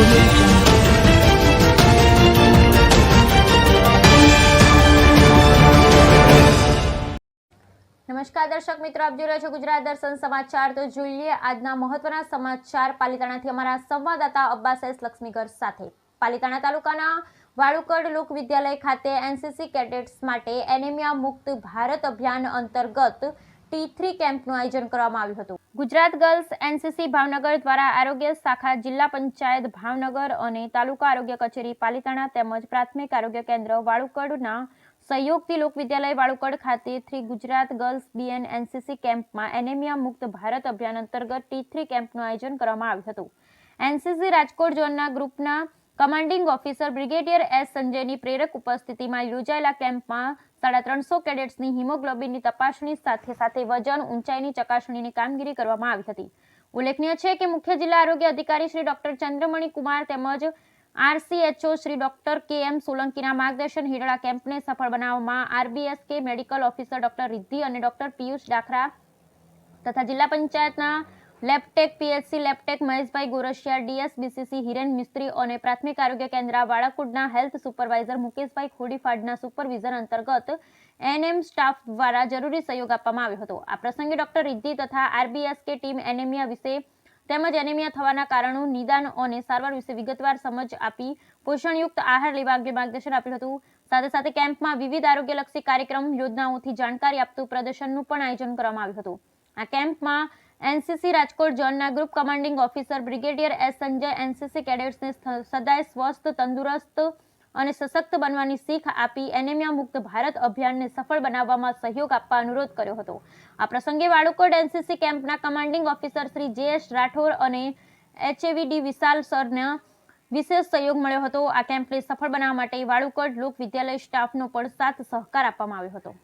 નમસ્કાર દર્શક મિત્રો, આપ જોઈ રહ્યા છો ગુજરાત દર્શન સમાચાર. તો જોઈએ આજના મહત્વના સમાચાર. પાલિતાણાથી અમારા સંવાદદાતા અબ્બાસ એસ લક્ષ્મીગર સાથે. પાલિતાણા તાલુકાના વાળુકડ લોક વિદ્યાલય ખાતે એનસીસી કેડેટ્સ માટે એનેમિયા મુક્ત ભારત અભિયાન અંતર્ગત ટી થ્રી કેમ્પનું આયોજન કરવામાં આવ્યું હતું. ગુજરાત ગર્લ્સ એનસીસી ભાવનગર દ્વારા આરોગ્ય શાખા જિલ્લા પંચાયત ભાવનગર અને તાલુકા આરોગ્ય કચેરી પાલિતાણા તેમજ પ્રાથમિક આરોગ્ય કેન્દ્ર વાળુકડના સહયોગથી લોકવિદ્યાલય વિદ્યાલય Valukad three Gujarat girls BN NCC કેમ્પમાં એનેમિયા મુક્ત ભારત અભિયાન અંતર્ગત ટી થ્રી કેમ્પનું આયોજન કરવામાં આવ્યું હતું. એનસીસી રાજકોટ ઝોનના ગ્રુપના કમાન્ડિંગ ઓફિસર બ્રિગેડિયર એસ સંજયની પ્રેરક ઉપસ્થિતિમાં યોજાયેલા કેમ્પમાં સાડા ત્રણસો કેડેટ્સની હિમોગ્લોબિનની તપાસણી સાથે સાથે વજન, ઊંચાઈની ચકાસણીની કામગીરી કરવામાં આવી હતી. ઉલ્લેખનીય છે કે મુખ્ય જિલ્લા આરોગ્ય અધિકારી શ્રી ડોક્ટર ચંદ્રમણી કુમાર તેમજ આરસીએચઓ શ્રી ડોક્ટર કે એમ સોલંકીના માર્ગદર્શન હેઠળ આ કેમ્પને સફળ બનાવવામાં RBSK medical officer doctor Riddhi અને ડોક્ટર પિયુષ ડાખરા તથા જિલ્લા પંચાયતના labtech PHC, labtech Maheshbhai Gorasiya DSBCC, Hiren Mistry અને પ્રાથમિક આરોગ્ય કેન્દ્ર વાળાકુડના હેલ્થ સુપરવાઇઝર મુકેશભાઈ ખોડીફાડના સુપરવિઝન અંતર્ગત એનએમ સ્ટાફ દ્વારા જરૂરી સહયોગ આપવામાં આવ્યો હતો. આ પ્રસંગે ડોક્ટર રિદ્ધિ તથા આરબીએસકે ટીમ એનેમિયા વિશે તેમજ એનેમિયા થવાના કારણો, નિદાન અને સારવાર વિશે વિગતવાર સમજ આપી પોષણયુક્ત આહાર લેવા અંગે માર્ગદર્શન આપ્યું હતું. સાથે સાથે કેમ્પમાં વિવિધ આરોગ્યલક્ષી કાર્યક્રમ, યોજનાઓથી જાણકારી આપતું પ્રદર્શનનું પણ આયોજન કરવામાં આવ્યું હતું. આ કેમ્પમાં એનસીસી રાજકોટ ઝોનના group commanding officer brigadier S Sanjay NCC કેડેટ્સને સદાય સ્વસ્થ, તંદુરસ્ત અને સશક્ત બનવાની શીખ આપી એનેમિયા મુક્ત ભારત અભિયાનને સફળ બનાવવામાં સહયોગ આપવા અનુરોધ કર્યો હતો. આ પ્રસંગે Valukot NCC કેમ્પના commanding officer Shri J S Rathod અને એચએવીડી વિશાલ સરના વિશેષ સહયોગ મળ્યો હતો. આ કેમ્પને સફળ બનાવવા માટે વાળુકોટ લોક વિદ્યાલય સ્ટાફનો પણ સાથ સહકાર આપવામાં આવ્યો હતો.